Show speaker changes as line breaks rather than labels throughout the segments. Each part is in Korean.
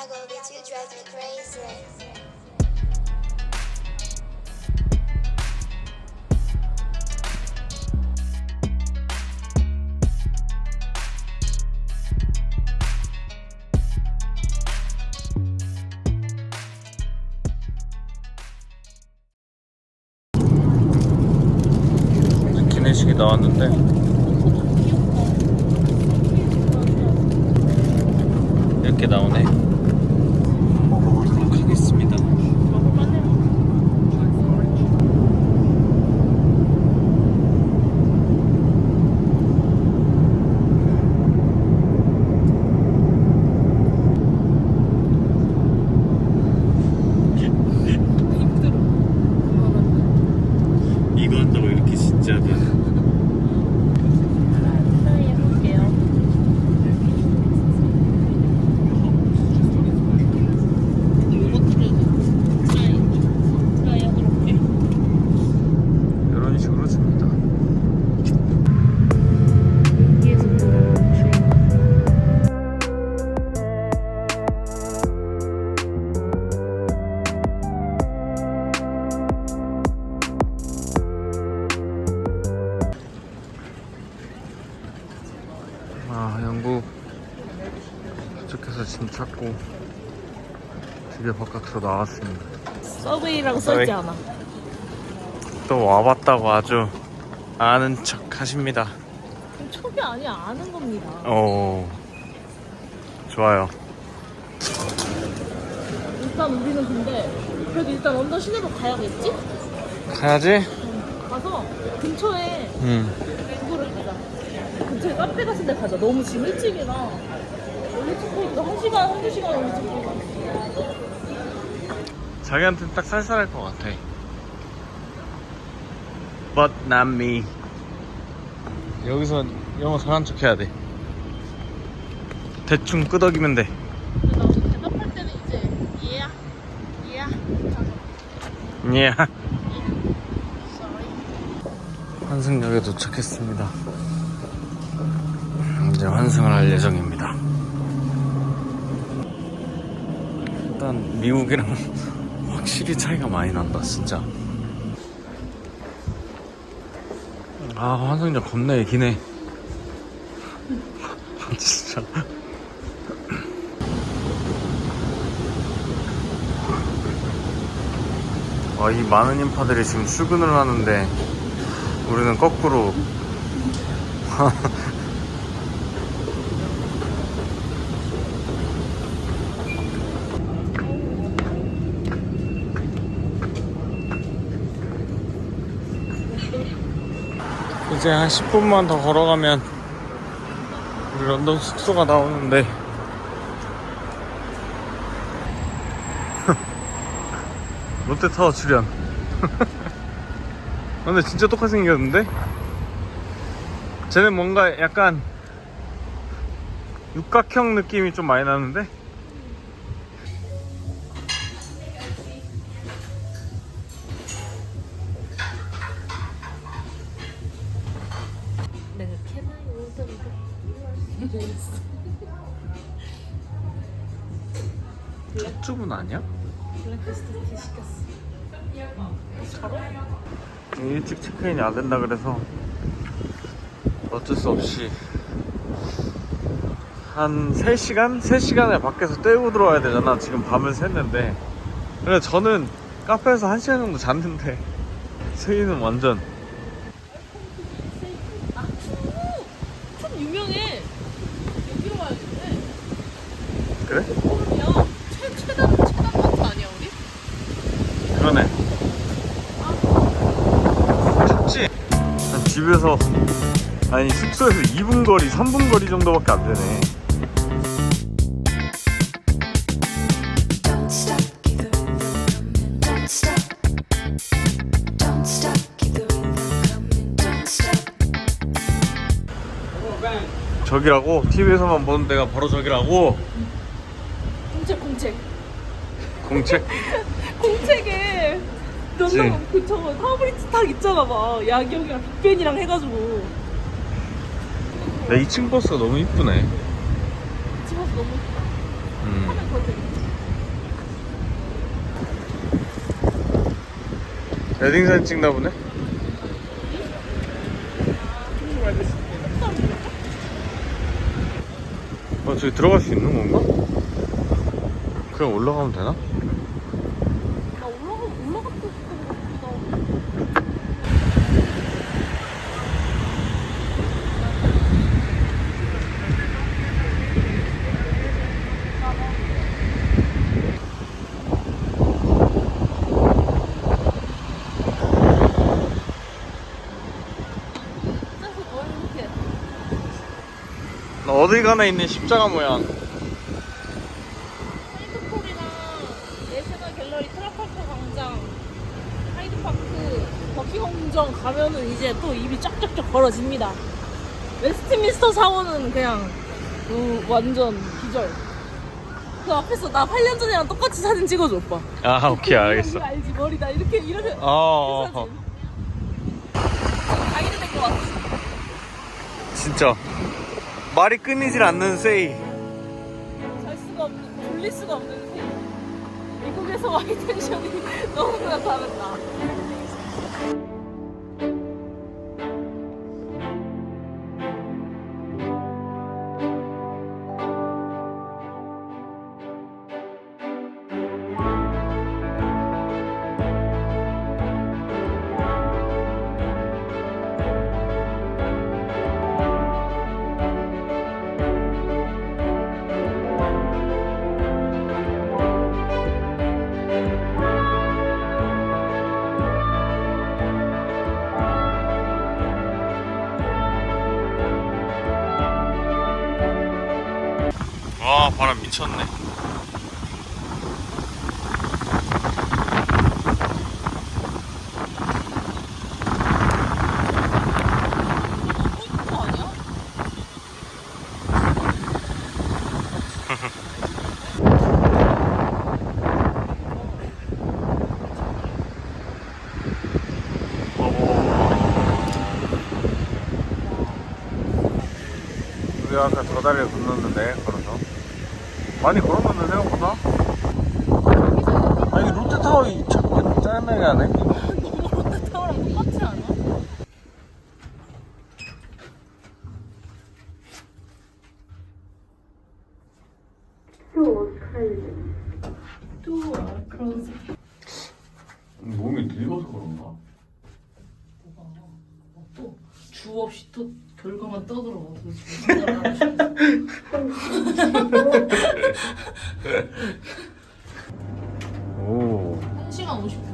Chicago, bitch, you drive me crazy.
바깥으로 나왔습니다
서브웨이라고 써있지 않아.
또 와봤다고 아주 아는 척 하십니다
그럼 촉이 아니야 아는 겁니다.
오 좋아요
일단 우리는 근데 그래도 일단 런던 시내로 가야겠지?
가야지
가서 근처에
응
그거를 가자. 근처에 카페 같은 데 가자. 너무 지금 일찍이라 원래 찍고 한 시간 한두 시간 원래 찍고
자기한테는 딱 쌀쌀할 것 같아 But not me 여기서 영어 잘한 척 해야 돼 대충 끄덕이면 돼
대답할 때는 이제.
환승역에 도착했습니다. 이제 환승을 할 예정입니다. 일단 미국이랑 확실히 차이가 많이 난다, 진짜. 아, 환승역 겁나 기네. 진짜. 아, 이 많은 인파들이 지금 출근을 하는데 우리는 거꾸로 이제 한 10분만 더 걸어가면 우리 런던 숙소가 나오는데 롯데타워 출연 근데 진짜 똑같이 생겼는데? 쟤는 뭔가 약간 육각형 느낌이 좀 많이 나는데? 체크인이 안 된다 그래서 어쩔 수 없이 한 3시간? 3시간을 밖에서 떼고 들어와야 되잖아 지금 밤을 샜는데 그래 저는 카페에서 1시간 정도 잤는데 세이는 완전 밖에 안 되네. 저기라고? TV에서만 보는 데가 바로 저기라고?
공책 공책
공책?
공책에
그치.
런던 그 저거 타브리지 탁 있잖아 막 야경이랑 빅벤이랑 해가지고
야 2층 버스가 너무 이쁘네
집어서 너무
음.
화면 거들
레딩사진 찍나 보네 어 저기 들어갈 수 있는 건가? 그냥 올라가면 되나? 어디 가나 있는 십자가 모양.
하이드폴이랑 내셔널 갤러리 트라팔터 광장 하이드파크 버킹엄궁정 가면은 이제 또 입이 쫙쫙쫙 벌어집니다 웨스트민스터 사원은 그냥 그 완전 기절 그 앞에서 나 8년 전이랑 똑같이 사진 찍어줘 오빠
아, 오케이, 알겠어.
이거 알지 머리 나 이렇게 이렇게
어, 어,
사진
어.
가이드 된거 같아
진짜. 말이 끊이질 않는 세이.
잘 수가 없는 돌릴 수가 없는 세 미국에서 와이 텐션이 너무나 다르다
우리 아까 저 다리를 건넜는데, 걸어서. 많이 걸었는데, 생각보다? 아니, 롯데타워 이 자꾸 짜증나게 하네?
너무 롯데타워랑 똑같지 않아? Door closed.
몸이 늙어서 그런가?
주 없이 또 결과만 떠들어. 도대체 무슨 말을 하고 싶어.
오.
1시간 50분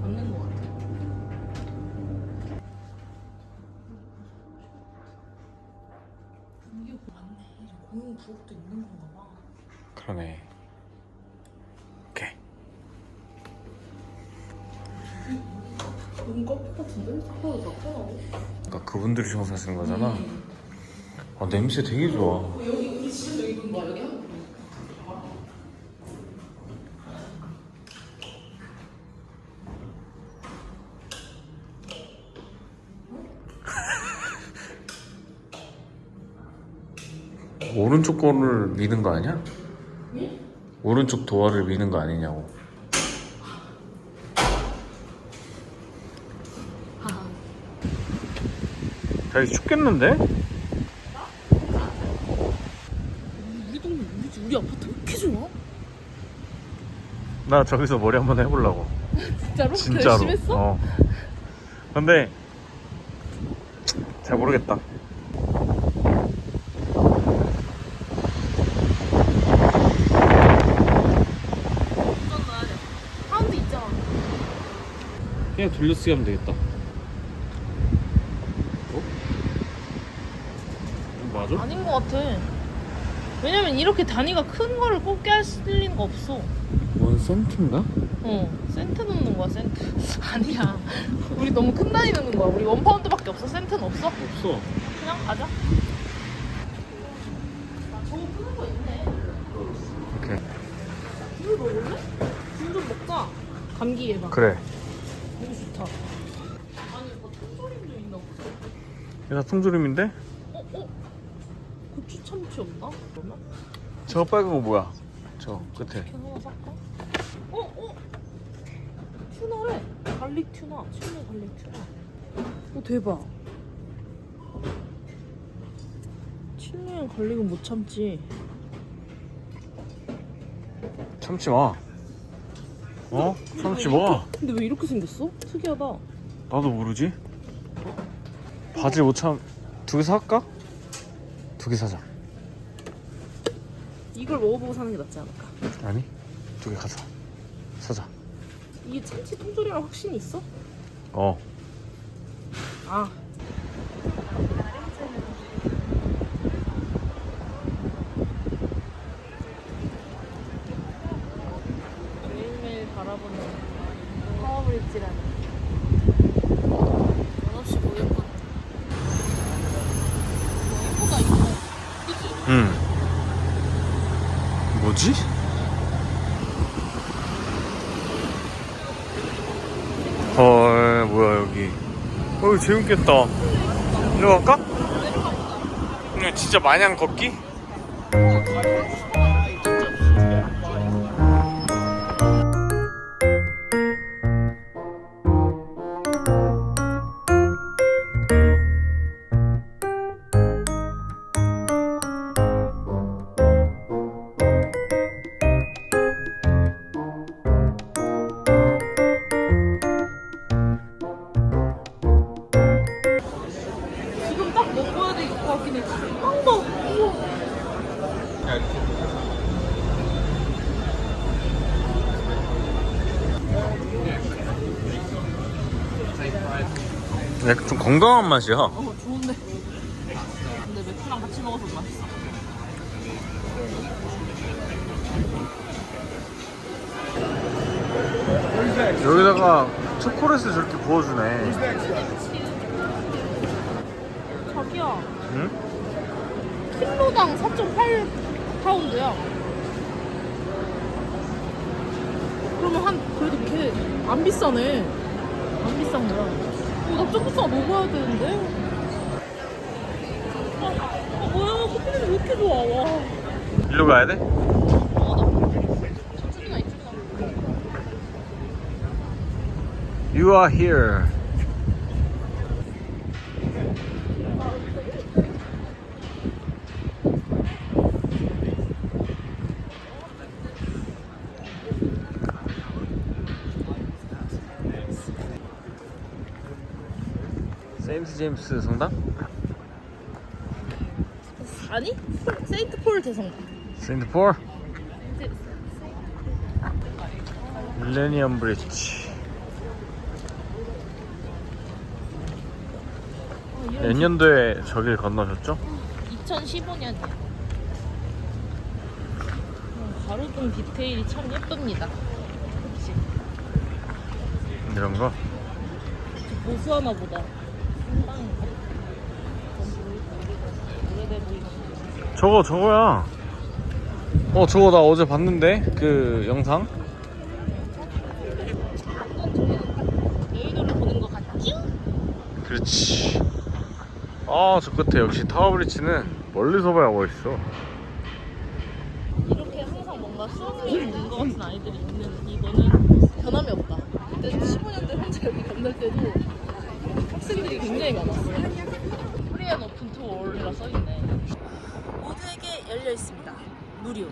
걷는 것 같아. 이게 맞네. 이제 공용 구역도 있는 건가 봐.
그러네. 오케이.
같은데? 작잖아.
그러니까 그분들이 청소하시는 거잖아. 아, 냄새 되게 좋아.
여기 우리 집에서 여기 봐 여기 한
오른쪽 거를 미는 거 아니야? 오른쪽 도어를 미는 거 아니냐고. 되게 춥겠는데?
우리 동네 우리 집 우리 아파트 왜 이렇게 좋아?
나 저기서 머리 한번 해보려고.
진짜로?
진짜로.
열심히 했어?
어. 근데 잘 모르겠다.
운전 넣어야 돼. 파운드 있잖아.
그냥 돌려쓰기 하면 되겠다. 맞아?
아닌 것 같아. 왜냐면 이렇게 단위가 큰 거를 꼽게 할거 없어.
원 센트인가?
어, 센트 넣는 거야, 센트. 아니야. 우리 너무 큰 단위 넣는 거야. 우리 원 파운드밖에 없어. 센트는 없어?
없어.
그냥 가자. 아, 저거 끄는 거 있네.
오케이.
물 먹을래? 굴좀 먹자. 감기 예방.
그래.
너무 좋다. 아니, 뭐 통조림도 있나 다
통조림인데?
어, 어? 참치 없나? 그러면?
저 빨간 거 뭐야? 저 끝에.
이렇게 하나 살까? 어, 어? 튜너래. 갈릭 튜나. 칠레 갈릭 튜나. 오 대박. 칠레엔 갈릭은 못 참지.
참치 마. 어? 참치 마.
근데 왜 이렇게 생겼어? 특이하다.
나도 모르지. 바질 못 참. 두 개 살까? 두 개 사자.
이걸 먹어보고 사는 게 낫지 않을까?
아니? 두 개 가자. 사자.
이게 참치 통조림랑 확신이 있어?
어.
아. 매일매일 바라보는 파워브릿지라는 원없이 보였거든 예쁘다 이거 그치?
응. 뭐지? 헐, 뭐야, 여기. 어, 여기 재밌겠다. 내려갈까? 그냥 진짜 마냥 걷기? 약간 좀 건강한 맛이야.
어 좋은데 근데 맥주랑 같이 먹어서 맛있어
여기다가 초콜릿을 저렇게 부어주네.
자기야
응?
킬로당 4.8 파운드야. 그러면 한 그래도 걔안 비싸네. 안 비싼 거야. 어, 비싸 먹어야 되는데. 아, 아 뭐야 커피는 왜 이렇게 좋아? 와.
일로 가야 돼? You are here. 세인트 제임스 성당?
아니? 세인트 폴 대성당.
세인트 폴? 밀레니엄 브릿지. 몇 년도에 저길 건너셨죠?
2015년이야. 가로등 디테일이 참 예쁩니다. 그치?
이런 거?
보수하나 보다.
저거 저거야. 어 저거 나 어제 봤는데 그 영상.
여의도를 보는 것 같죠?
그렇지. 아 저 끝에 역시 타워브리지는 멀리서 봐야 멋있어.
이렇게 항상 뭔가 수학을 보는 것 같은 아이들이 있는 이거는 변함이 없다. 그때 15년 대 혼자 여기 건널 때도 학생들이 굉장히 많았어요. 프리 앤 오픈 투 올이라 써있네. 모두에게 열려 있습니다. 무료.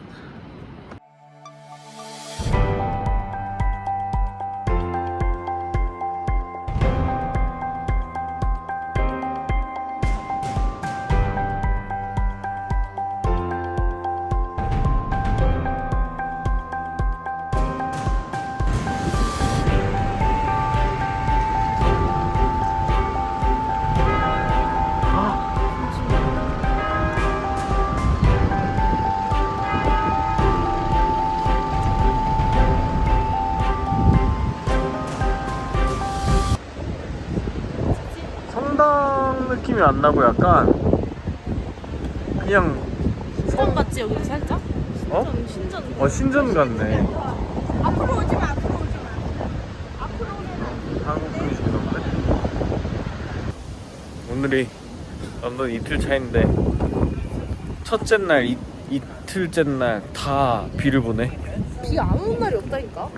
느낌이 안 나고 약간 그냥
신전 같지 여기도 살짝?
어?
신전 신전.
어 신전 같네.
앞으로 오지 마. 앞으로 오지 마. 앞으로 오면
한국 분이시긴 한데. 오늘이 런던 이틀 차인데 첫째 날 이, 이틀째 날 다 비를 보네.
비 안 오는 날이 없다니까.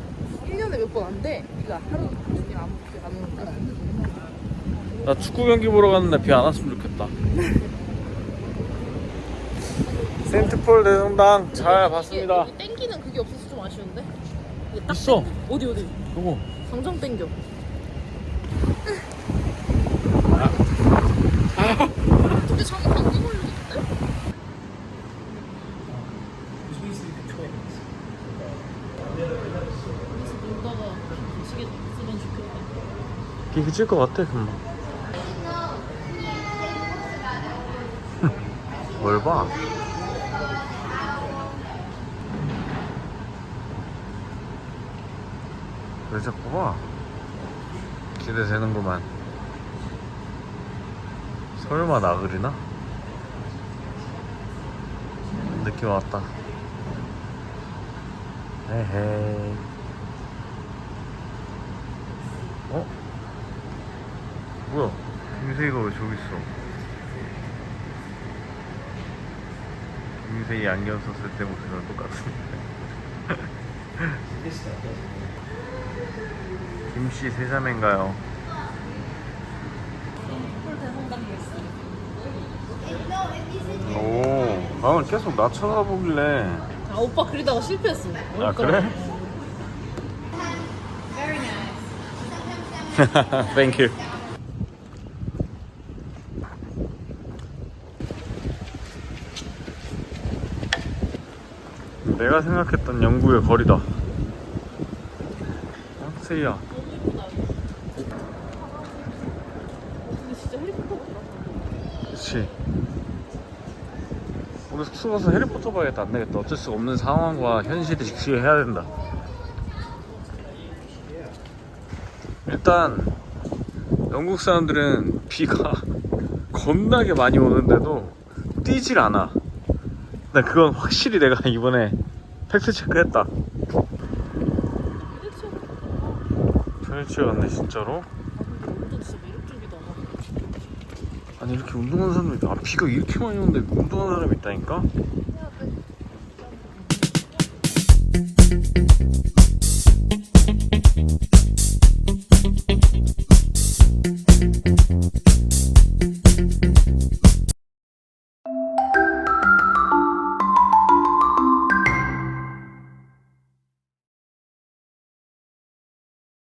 1년에 몇 번 안 돼. 비가 하루 종일 아무 비안 오는데.
나 축구 경기 보러 갔는데 비 안 왔으면 좋겠다. 센트폴 대성당 잘 봤습니다.
이게 땡기는 그게 없어서 좀 아쉬운데. 이게 딱
있어.
땡겨. 어디 어디?
요거
당장 땡겨. 근데 저기 감기 걸리겠는데? 그래서 놀다가 미치겠으면 좋겠다.
비 그칠 것 같아 금방. 뭘 봐? 왜 자꾸 봐? 기대되는구만. 설마 나그리나? 느낌 왔다. 에헤이. 어? 뭐야? 김세희가 왜 저기 있어? 김세희 안경 썼을 때 모습이랑 똑같은데. 김씨 세자매인가요? 오, 나는 계속 나 쳐다보길래.
아 오빠 그리다가 실패했어.
아 그래? Thank you. 내가 생각했던 영국의 거리다. 어? 세이야. 그치. 우리 숙소 가서 해리포터 봐야겠다. 안 되겠다. 어쩔 수 없는 상황과 현실이 직시해야 된다. 일단 영국 사람들은 비가 겁나게 많이 오는데도 뛰질 않아. 나 그건 확실히 내가 이번에 팩트 체크했다. 편일치가 같네 진짜로.
매력적이다.
아니 이렇게 운동하는 사람이 아 비가 이렇게 많이 오는데 운동하는 사람이 있다니까?